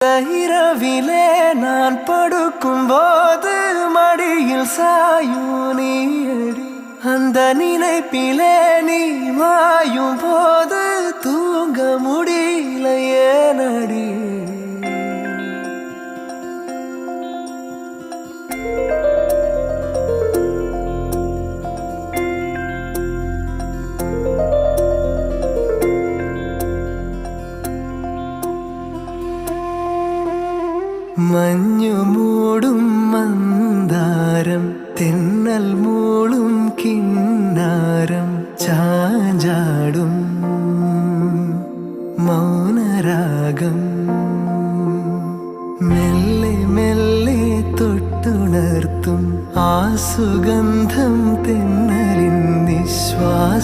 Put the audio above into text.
இரவிலே நான் படுக்கும் போது மடியில் சாயும் நீயடி. அந்த நினைப்பிலே நீ மாயும் போது தூங்க முடியல ஏனடி മഞ്ഞു മൂടും മന്ദാരം തെന്നൽ മൂളും കിന്നാരം ചാഞ്ചാടും മൗനരാഗം. മെല്ലെ മെല്ലെ തൊട്ടുണർത്തും ആ സുഗന്ധം നിശ്വാസമാകും.